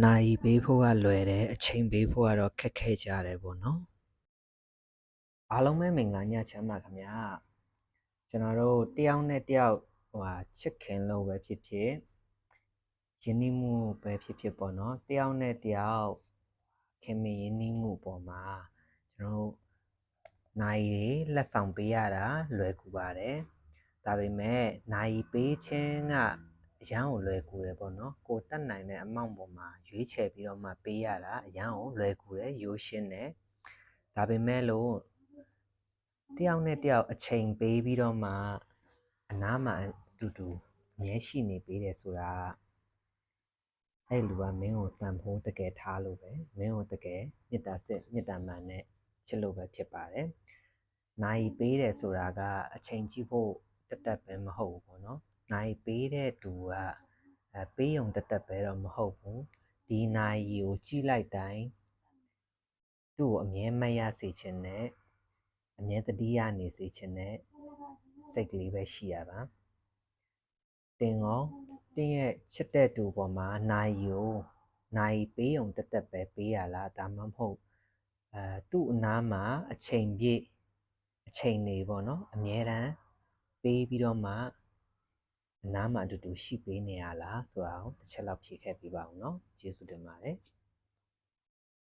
နိုင်ပေးဖို့ကလွယ်တယ်အချိန်ပေးဖို့ကတော့ခက်ခဲကြတယ်ပေါ့နော်အားလုံးပဲမင်္ဂလာညချမ်းပါခင်ဗျာကျွန်တော်တို့တယောက်နဲ့တယောက်ဟိုဟာချစ်ခင်လို့ပဲဖြစ်ဖြစ်ယဉ်နီးမှုပဲဖြစ်ဖြစ်ပေါ့နော်တယောက်နဲ့တယောက်ခင်မင်ယဉ်နီးမှုပေါ်မှာကျွန်တော်တို့နိုင်ရီလက်ဆောင်ပေးရတာလွယ်ကူပါတယ်ဒါပေမဲ့နိုင်ပေးခြင်းက အရန်ကိုလွယ်ကူတယ်ပေါ့နော်ကိုတက်နိုင်တဲ့အမောင့်ပေါ်မှာရွေးချယ်ပြီးတော့မှပေးရတာအရန်ကိုလွယ်ကူတယ်ရိုးရှင်းတယ်ဒါပေမဲ့လို့တယောက်နဲ့တယောက်အချိန်ပေးပြီးတော့မှအနားမှာအတူတူမြဲရှိနေပေးတယ်ဆိုတာအဲ့လူကမင်းကိုတန်ဖိုးတကယ်ထားလို့ပဲမင်းကိုတကယ်မေတ္တာစစ်မေတ္တာမှန်နဲ့ချစ်လို့ပဲဖြစ်ပါတယ်နိုင်ပေးတယ်ဆိုတာကအချိန်ကြည့်ဖို့တက်တက်ပဲမဟုတ်ဘူးပေါ့နော် နိုင်ပေးတဲ့သူကအဲပေးုံတက်တက်ပဲတော့မဟုတ်ဘူးဒီနိုင်ရီကိုကြည့်လိုက်တိုင်းသူ့ကိုအမြဲမတ်ရစေခြင်းနဲ့အမြဲတတိယနေစေခြင်းနဲ့စိတ်ကလေးပဲရှိရပါတင်ရောတင်းရဲ့ချစ်တဲ့သူပေါ်မှာနိုင်ရီကိုနိုင်ပေးုံတက်တက်ပဲပေးရလားဒါမှမဟုတ်အဲသူ့အနားမှာအချိန်ပြည့်အချိန်နေပေါ့နော်အမြဲတမ်းပေးပြီးတော့မှ အနားမှာအတူတူရှိပေးနေရလားဆိုတာကိုတစ်ချက်လောက်ဖြေခဲ့ပြပါအောင်နော်ကျေးဇူးတင်ပါတယ်